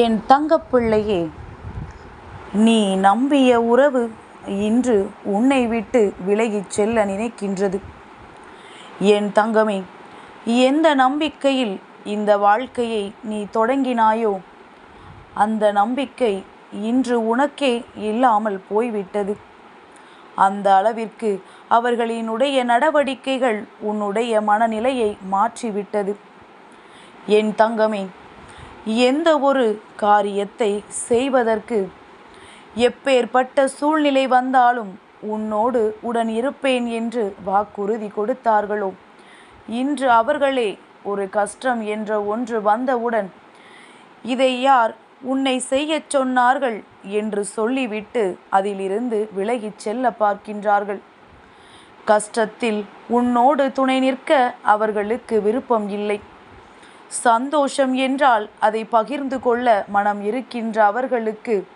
என் தங்கப்பிள்ளையே நீ நம்பிய உறவு இன்று உன்னை விட்டு விலகிச் செல்ல நினைக்கின்றது. என் தங்கமே எந்த நம்பிக்கையில் இந்த வாழ்க்கையை நீ தொடங்கினாயோ அந்த நம்பிக்கை இன்று உனக்கே இல்லாமல் போய்விட்டது. அந்த அளவிற்கு அவர்களினுடைய நடவடிக்கைகள் உன்னுடைய மனநிலையை மாற்றிவிட்டது. என் தங்கமே எந்த ஒரு காரியத்தை செய்வதற்கு எப்பேற்பட்ட சூழ்நிலை வந்தாலும் உன்னோடு உடன் இருப்பேன் என்று வாக்குறுதி கொடுத்தார்களோ? இன்று அவர்களே ஒரு கஷ்டம் என்ற ஒன்று வந்தவுடன் இதை யார் உன்னை செய்யச் சொன்னார்கள் என்று சொல்லிவிட்டு அதிலிருந்து விலகிச் செல்ல பார்க்கின்றார்கள். கஷ்டத்தில் உன்னோடு துணை நிற்க அவர்களுக்கு விருப்பம் இல்லை. சந்தோஷம் என்றால் அதை பகிர்ந்து கொள்ள மனம் இருக்கின்ற அவர்களுக்கு.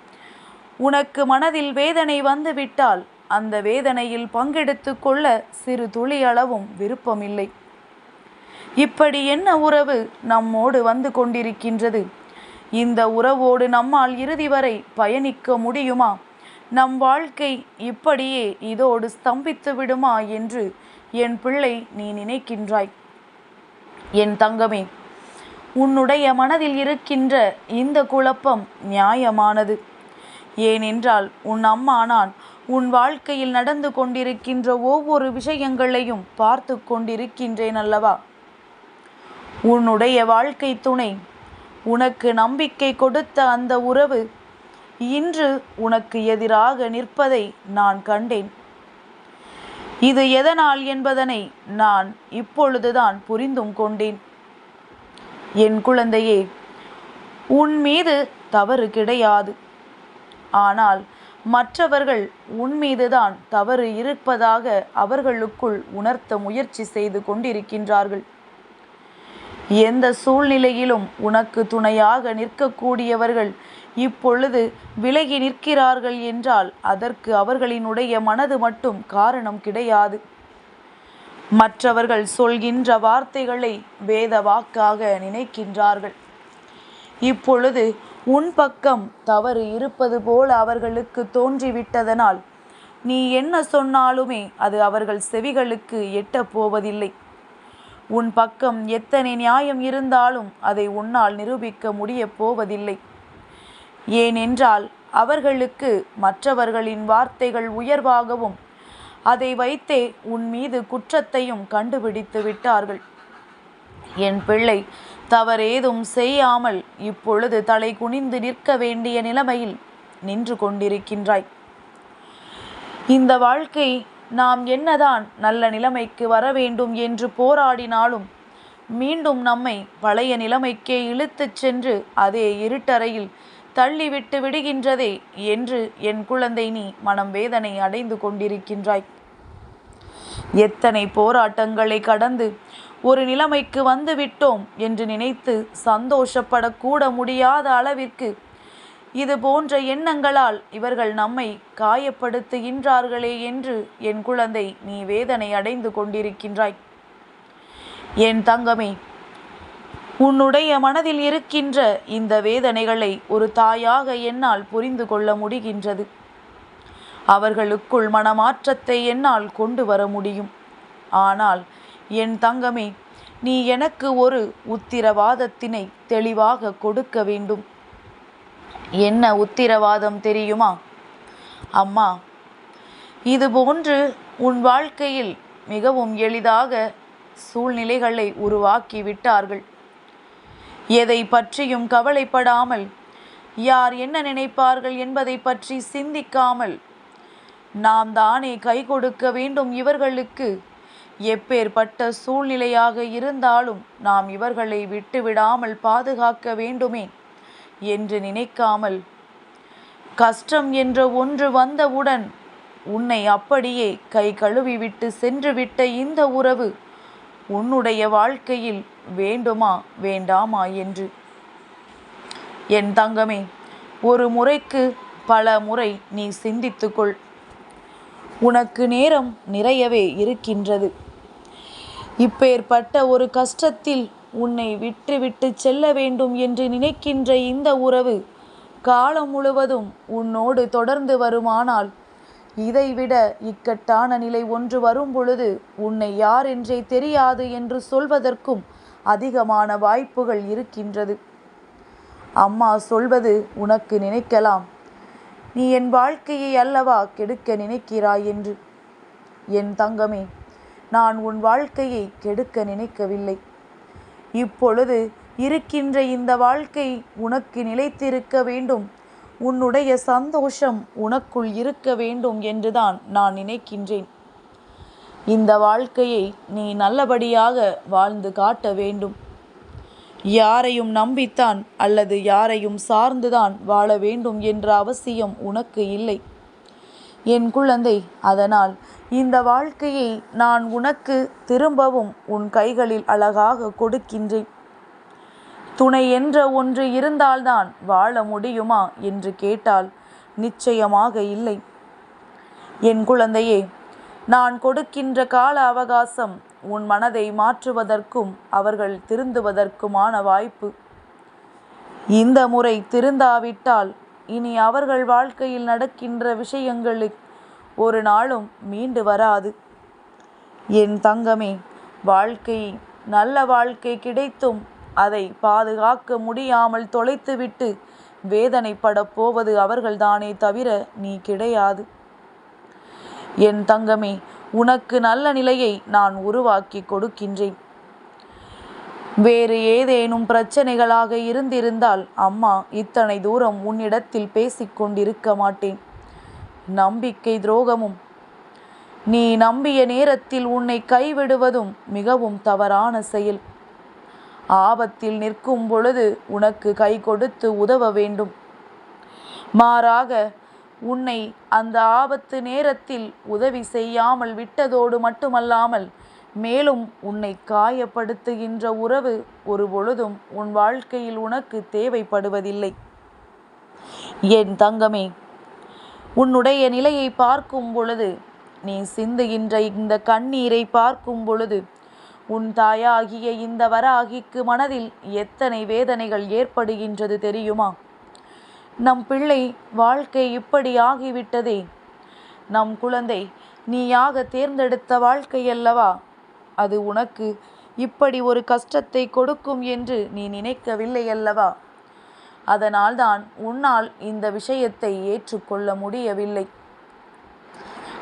உனக்கு மனதில் வேதனை வந்துவிட்டால் அந்த வேதனையில் பங்கெடுத்து கொள்ள சிறு துளியளவும் விருப்பமில்லை. இப்படி என்ன உறவு நம்மோடு வந்து கொண்டிருக்கின்றது? இந்த உறவோடு நம்மால் இறுதி வரை பயணிக்க முடியுமா? நம் வாழ்க்கை இப்படியே இதோடு ஸ்தம்பித்து விடுமா என்று என் பிள்ளை நீ நினைக்கின்றாய். என் தங்கமே உன்னுடைய மனதில் இருக்கின்ற இந்த குழப்பம் நியாயமானது. ஏனென்றால் உன் அம்மா நான் உன் வாழ்க்கையில் நடந்து கொண்டிருக்கின்ற ஒவ்வொரு விஷயங்களையும் பார்த்து கொண்டிருக்கின்றேன் அல்லவா? உன்னுடைய வாழ்க்கை துணை உனக்கு நம்பிக்கை கொடுத்த அந்த உறவு இன்று உனக்கு எதிராக நிற்பதை நான் கண்டேன். இது எதனால் என்பதனை நான் இப்பொழுதுதான் புரிந்தும் கொண்டேன். என் குழந்தையே உன் மீது தவறு கிடையாது. ஆனால் மற்றவர்கள் உன் மீதுதான் தவறு இருப்பதாக அவர்களுக்குள் உணர்த்த முயற்சி செய்து கொண்டிருக்கின்றார்கள். எந்த சூழ்நிலையிலும் உனக்கு துணையாக நிற்கக்கூடியவர்கள் இப்பொழுது விலகி நிற்கிறார்கள் என்றால் அதற்கு அவர்களினுடைய மனது மட்டும் காரணம் கிடையாது. மற்றவர்கள் சொல்கின்ற வார்த்தைகளை வேத வாக்காக நினைக்கின்றார்கள். இப்பொழுது உன் பக்கம் தவறு இருப்பது போல அவர்களுக்கு தோன்றிவிட்டதனால் நீ என்ன சொன்னாலுமே அது அவர்கள் செவிகளுக்கு எட்டப் போவதில்லை. உன் பக்கம் எத்தனை நியாயம் இருந்தாலும் அதை உன்னால் நிரூபிக்க முடியப் போவதில்லை. ஏனென்றால் அவர்களுக்கு மற்றவர்களின் வார்த்தைகள் உயர்வாகவும் அதை வைத்தே உன் மீது குற்றத்தையும் கண்டுபிடித்து விட்டார்கள். என் பிள்ளை தவறேதும் செய்யாமல் இப்பொழுது தலை குனிந்து நிற்க வேண்டிய நிலைமையில் நின்று கொண்டிருக்கின்றாய். இந்த வாழ்க்கை நாம் என்னதான் நல்ல நிலைமைக்கு வர வேண்டும் என்று போராடினாலும் மீண்டும் நம்மை பழைய நிலைமைக்கே இழுத்துச் சென்று அதே இருட்டறையில் தள்ளிவிட்டு விடுகின்றதே என்று என் குழந்தை நீ மனம் வேதனை அடைந்து கொண்டிருக்கின்றாய். எத்தனை போராட்டங்களை கடந்து ஒரு நிலைமைக்கு வந்து விட்டோம் என்று நினைத்து சந்தோஷப்படக்கூட முடியாத அளவிற்கு இது போன்ற எண்ணங்களால் இவர்கள் நம்மை காயப்படுத்துகின்றார்களே என்று என் குழந்தை நீ வேதனை அடைந்து கொண்டிருக்கின்றாய். என் தங்கமே உன்னுடைய மனதில் இருக்கின்ற இந்த வேதனைகளை ஒரு தாயாக என்னால் புரிந்து கொள்ள முடிகின்றது. அவர்களுக்குள் மனமாற்றத்தை என்னால் கொண்டு வர முடியும். ஆனால் என் தங்கமே நீ எனக்கு ஒரு உத்திரவாதத்தினை தெளிவாக கொடுக்க வேண்டும். என்ன உத்திரவாதம் தெரியுமா? அம்மா இது போன்று உன் வாழ்க்கையில் மிகவும் எளிதாக சூழ்நிலைகளை உருவாக்கி விட்டார்கள் எதை பற்றியும் கவலைப்படாமல் யார் என்ன நினைப்பார்கள் என்பதை பற்றி சிந்திக்காமல் நாம் தானே கை கொடுக்க வேண்டும் இவர்களுக்கு. எப்பேற்பட்ட சூழ்நிலையாக இருந்தாலும் நாம் இவர்களை விட்டுவிடாமல் பாதுகாக்க வேண்டுமே என்று நினைக்காமல். கஷ்டம் என்ற ஒன்று வந்தவுடன் உன்னை அப்படியே கை கழுவி விட்டு சென்றுவிட்ட இந்த உறவு உன்னுடைய வாழ்க்கையில் வேண்டுமா வேண்டாமா என்று. என் தங்கமே ஒரு முறைக்கு பல முறை நீ சிந்தித்துக்கொள். உனக்கு நேரம் நிறையவே இருக்கின்றது. இப்பேற்பட்ட ஒரு கஷ்டத்தில் உன்னை விட்டுவிட்டு செல்ல வேண்டும் என்று நினைக்கின்ற இந்த உறவு காலம் முழுவதும் உன்னோடு தொடர்ந்து வருமானால் இதைவிட இக்கட்டான நிலை ஒன்று வரும் பொழுது உன்னை யார் என்றே தெரியாது என்று சொல்வதற்கும் அதிகமான வாய்ப்புகள் இருக்கின்றது. அம்மா சொல்வது உனக்கு நினைக்கலாம். நீ என் வாழ்க்கையை அல்லவா கெடுக்க நினைக்கிறாய் என்று. என் தங்கமே நான் உன் வாழ்க்கையை கெடுக்க நினைக்கவில்லை. இப்பொழுது இருக்கின்ற இந்த வாழ்க்கை உனக்கு நிலைத்திருக்க வேண்டும். உன்னுடைய சந்தோஷம் உனக்குள் இருக்க வேண்டும் என்றுதான் நான் நினைக்கின்றேன். இந்த வாழ்க்கையை நீ நல்லபடியாக வாழ்ந்து காட்ட வேண்டும். யாரையும் நம்பித்தான் அல்லது யாரையும் சார்ந்துதான் வாழ வேண்டும் என்ற அவசியம் உனக்கு இல்லை. என் குழந்தை அதனால் இந்த வாழ்க்கையை நான் உனக்கு திரும்பவும் உன் கைகளில் அழகாக கொடுக்கின்றேன். துணை என்ற ஒன்று இருந்தால்தான் வாழ முடியுமா? என்று கேட்டால் நிச்சயமாக இல்லை. என் குழந்தையே நான் கொடுக்கின்ற கால அவகாசம் உன் மனதை மாற்றுவதற்கும் அவர்கள் திருந்துவதற்குமான வாய்ப்பு. இந்த முறை திருந்தாவிட்டால் இனி அவர்கள் வாழ்க்கையில் நடக்கின்ற விஷயங்களுக்கு ஒரு நாளும் மீண்டு வராது. என் தங்கமே வாழ்க்கை நல்ல வாழ்க்கை கிடைத்தும் அதை பாதுகாக்க முடியாமல் தொலைத்துவிட்டு வேதனைப்படப் போவது அவர்கள்தானே தவிர நீ கிடையாது. என் தங்கமே உனக்கு நல்ல நிலையை நான் உருவாக்கி கொடுக்கின்றேன். வேறு ஏதேனும் பிரச்சனைகளாக இருந்திருந்தால் அம்மா இத்தனை தூரம் உன்னிடத்தில் பேசிக்கொண்டிருக்க மாட்டேன். நம்பிக்கை துரோகமும். நீ நம்பிய நேரத்தில் உன்னை கைவிடுவதும் மிகவும் தவறான செயல். ஆபத்தில் நிற்கும் பொழுது உனக்கு கை கொடுத்து உதவ வேண்டும். மாறாக உன்னை அந்த ஆபத்து நேரத்தில் உதவி செய்யாமல் விட்டதோடு மட்டுமல்லாமல் மேலும் உன்னை காயப்படுத்துகின்ற உறவு ஒரு பொழுதும் உன் வாழ்க்கையில் உனக்கு தேவைப்படுவதில்லை. என் தங்கமே உன்னுடைய நிலையை பார்க்கும் பொழுது நீ சிந்துகின்ற இந்த கண்ணீரை பார்க்கும் பொழுது உன் தாயாகிய இந்த வராகிக்கு மனதில் எத்தனை வேதனைகள் ஏற்படுகின்றது தெரியுமா? நம் பிள்ளை வாழ்க்கை இப்படி ஆகிவிட்டதே. நம் குழந்தை நீயாக தேர்ந்தெடுத்த வாழ்க்கை அல்லவா? அது உனக்கு இப்படி ஒரு கஷ்டத்தை கொடுக்கும் என்று நீ நினைக்கவில்லை அல்லவா? அதனால்தான் உன்னால் இந்த விஷயத்தை ஏற்றுக்கொள்ள முடியவில்லை.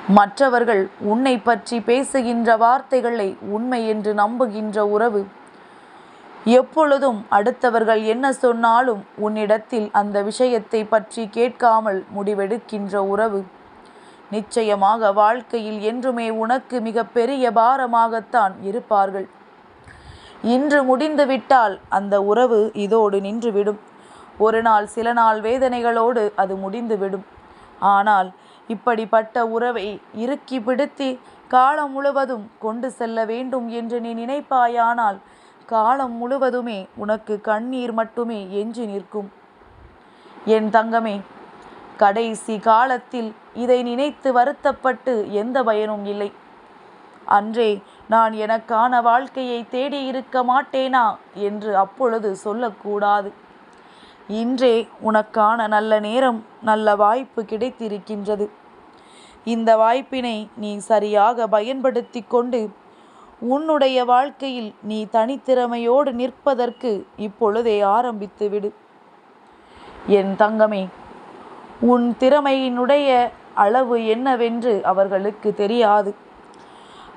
மற்றவர்கள் உன்னை பற்றி பேசுகின்ற வார்த்தைகளை உண்மை என்று நம்புகின்ற உறவு எப்பொழுதும் அடுத்தவர்கள் என்ன சொன்னாலும் உன்னிடத்தில் அந்த விஷயத்தை பற்றி கேட்காமல் முடிவெடுக்கின்ற உறவு. நிச்சயமாக வாழ்க்கையில் என்றுமே உனக்கு மிக பெரிய பாரமாகத்தான் இருப்பார்கள். இன்று முடிந்துவிட்டால் அந்த உறவு இதோடு நின்றுவிடும். ஒரு நாள் சில நாள் வேதனைகளோடு அது முடிந்துவிடும். ஆனால் இப்படிப்பட்ட உறவை இறுக்கி பிடித்து காலம் முழுவதும் கொண்டு செல்ல வேண்டும் என்று நீ நினைப்பாயானால் காலம் முழுவதுமே உனக்கு கண்ணீர் மட்டுமே எஞ்சி நிற்கும். என் தங்கமே கடைசி காலத்தில் இதை நினைத்து வருத்தப்பட்டு எந்த பயனும் இல்லை. அன்றே நான் எனக்கான வாழ்க்கையை தேடி இருக்க மாட்டேனா என்று அப்பொழுது சொல்லக்கூடாது. இன்றே உனக்கான நல்ல நேரம் நல்ல வாய்ப்பு கிடைத்திருக்கின்றது. இந்த வாய்ப்பினை நீ சரியாக பயன்படுத்தி கொண்டு உன்னுடைய வாழ்க்கையில் நீ தனித்திறமையோடு நிற்பதற்கு இப்பொழுதே ஆரம்பித்து விடு என் தங்கமே உன் திறமையினுடைய அளவு என்னவென்று அவர்களுக்கு தெரியாது.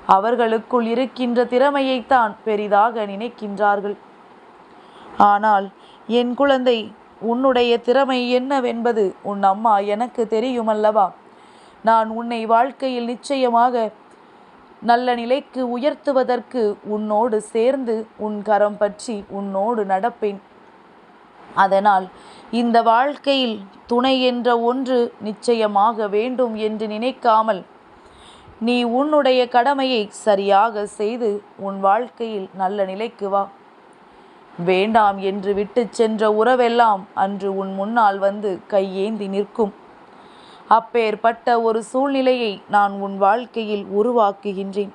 அவர்களுக்குள் இருக்கின்ற திறமையைத்தான் பெரிதாக நினைக்கின்றார்கள். ஆனால் என் குழந்தை உன்னுடைய திறமை என்னவென்பது உன் அம்மா எனக்கு தெரியுமல்லவா? நான் உன்னை வாழ்க்கையில் நிச்சயமாக நல்ல நிலைக்கு உயர்த்துவதற்கு உன்னோடு சேர்ந்து உன் கரம் பற்றி உன்னோடு நடப்பேன். அதனால் இந்த வாழ்க்கையில் துணை என்ற ஒன்று நிச்சயமாக வேண்டும் என்று நினைக்காமல் நீ உன்னுடைய கடமையை சரியாக செய்து உன் வாழ்க்கையில் நல்ல நிலைக்கு வா. வேண்டாம் என்று விட்டு சென்ற உறவெல்லாம் அன்று உன் முன்னால் வந்து கையேந்தி நிற்கும். அப்பேற்பட்ட ஒரு சூழ்நிலையை நான் உன் வாழ்க்கையில் உருவாக்குகின்றேன்.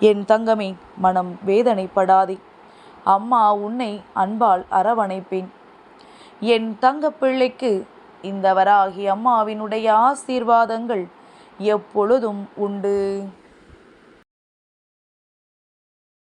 என் தங்கமே மனம் வேதனைப்படாதே. அம்மா உன்னை அன்பால் அரவணைப்பேன். என் தங்கப் பிள்ளைக்கு இந்த வராகி அம்மாவினுடைய ஆசீர்வாதங்கள் எப்பொழுதும் உண்டு.